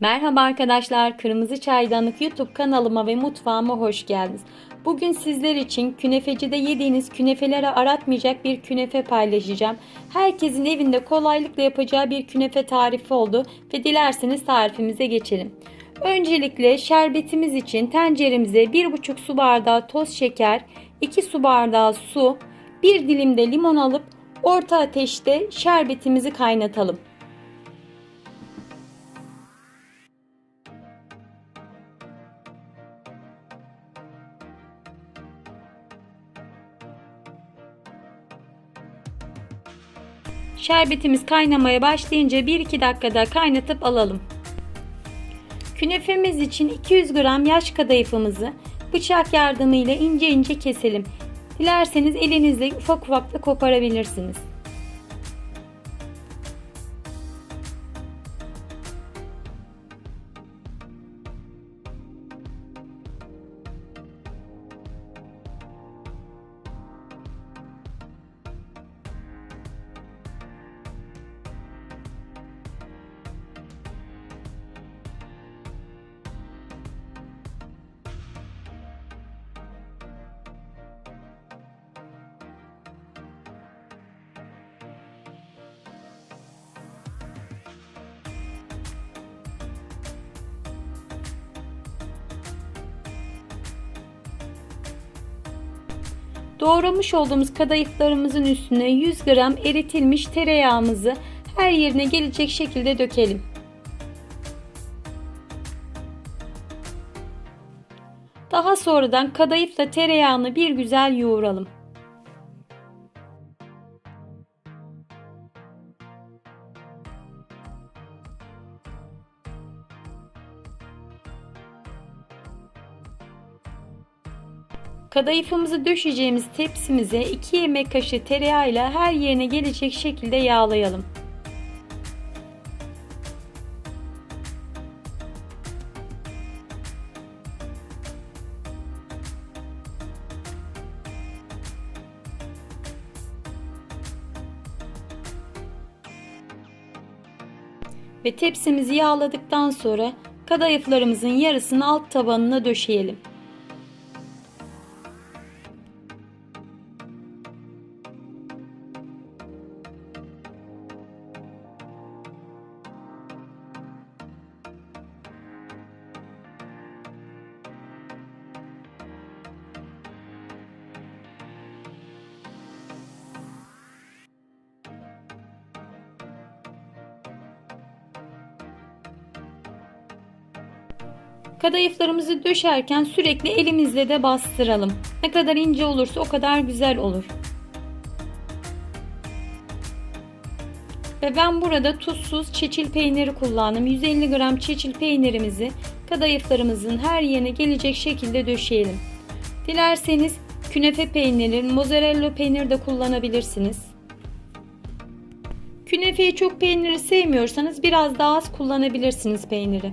Merhaba arkadaşlar, Kırmızı Çaydanlık YouTube kanalıma ve mutfağıma hoş geldiniz. Bugün sizler için künefecide yediğiniz künefelere aratmayacak bir künefe paylaşacağım. Herkesin evinde kolaylıkla yapacağı bir künefe tarifi oldu ve dilerseniz tarifimize geçelim. Öncelikle şerbetimiz için tenceremize 1,5 su bardağı toz şeker, 2 su bardağı su, 1 dilim de limon alıp orta ateşte şerbetimizi kaynatalım. Şerbetimiz kaynamaya başlayınca 1-2 dakikada kaynatıp alalım. Künefemiz için 200 gram yaş kadayıfımızı bıçak yardımıyla ince ince keselim. Dilerseniz elinizle ufak ufak da koparabilirsiniz. Doğramış olduğumuz kadayıflarımızın üstüne 100 gram eritilmiş tereyağımızı her yerine gelecek şekilde dökelim. Daha sonradan kadayıfla tereyağını bir güzel yoğuralım. Kadayıfımızı döşeceğimiz tepsimize 2 yemek kaşığı tereyağıyla her yerine gelecek şekilde yağlayalım. Ve tepsimizi yağladıktan sonra kadayıflarımızın yarısını alt tabanına döşeyelim. Kadayıflarımızı döşerken sürekli elimizle de bastıralım. Ne kadar ince olursa o kadar güzel olur. Ve ben burada tuzsuz çeçil peyniri kullandım. 150 gram çeçil peynirimizi kadayıflarımızın her yerine gelecek şekilde döşeyelim. Dilerseniz künefe peyniri, mozzarella peyniri de kullanabilirsiniz. Künefeyi çok peyniri sevmiyorsanız biraz daha az kullanabilirsiniz peyniri.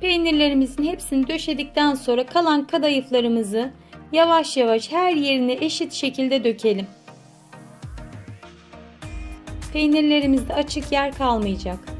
Peynirlerimizin hepsini döşedikten sonra kalan kadayıflarımızı yavaş yavaş her yerine eşit şekilde dökelim. Peynirlerimizde açık yer kalmayacak.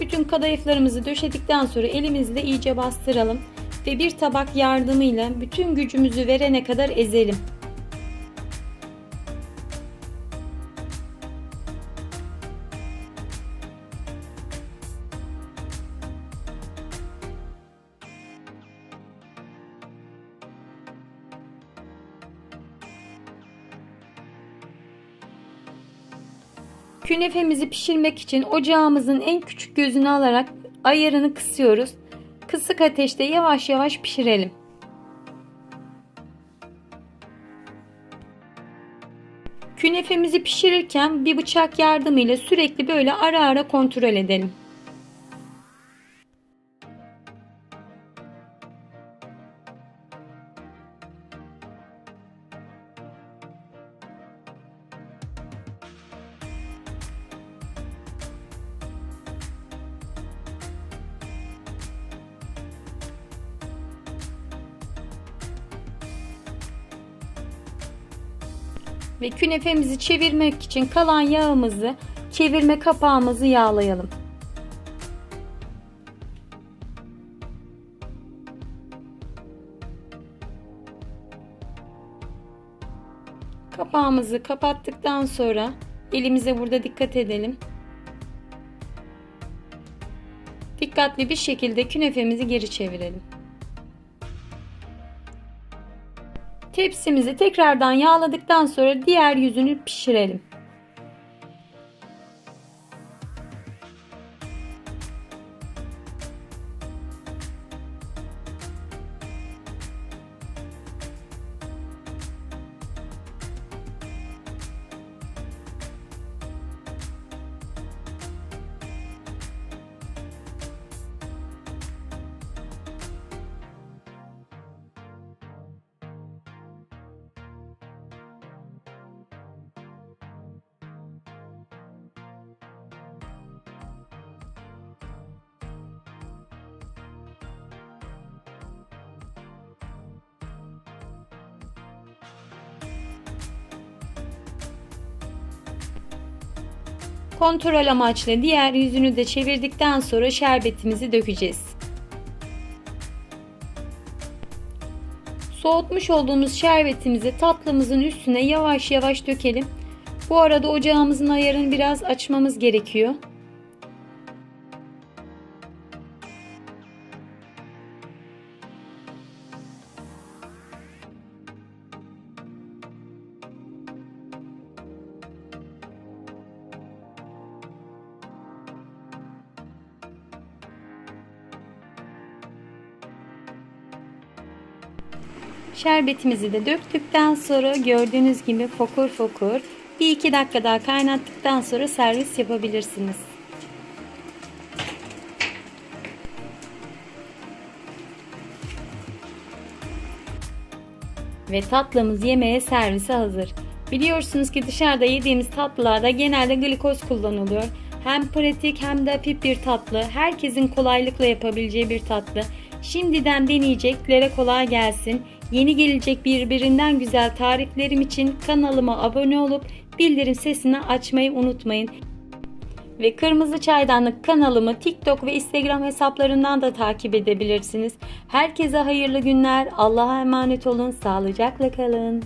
Bütün kadayıflarımızı döşedikten sonra elimizle iyice bastıralım ve bir tabak yardımıyla bütün gücümüzü verene kadar ezelim. Künefemizi pişirmek için ocağımızın en küçük gözünü alarak ayarını kısıyoruz. Kısık ateşte yavaş yavaş pişirelim. Künefemizi pişirirken bir bıçak yardımıyla sürekli böyle ara ara kontrol edelim. Ve künefemizi çevirmek için kalan yağımızı çevirme kapağımızı yağlayalım. Kapağımızı kapattıktan sonra elimize burada dikkat edelim. Dikkatli bir şekilde künefemizi geri çevirelim. Tepsimizi tekrardan yağladıktan sonra diğer yüzünü pişirelim. Kontrol amaçlı diğer yüzünü de çevirdikten sonra şerbetimizi dökeceğiz. Soğutmuş olduğumuz şerbetimizi tatlımızın üstüne yavaş yavaş dökelim. Bu arada ocağımızın ayarını biraz açmamız gerekiyor. Şerbetimizi de döktükten sonra gördüğünüz gibi fokur fokur bir iki dakika daha kaynattıktan sonra servis yapabilirsiniz. Ve tatlımız yemeğe servise hazır. Biliyorsunuz ki dışarıda yediğimiz tatlılarda genelde glikoz kullanılıyor. Hem pratik hem de hafif bir tatlı. Herkesin kolaylıkla yapabileceği bir tatlı. Şimdiden deneyeceklere kolay gelsin. Yeni gelecek birbirinden güzel tariflerim için kanalıma abone olup bildirim sesini açmayı unutmayın. Ve Kırmızı Çaydanlık kanalımı TikTok ve Instagram hesaplarından da takip edebilirsiniz. Herkese hayırlı günler. Allah'a emanet olun. Sağlıcakla kalın.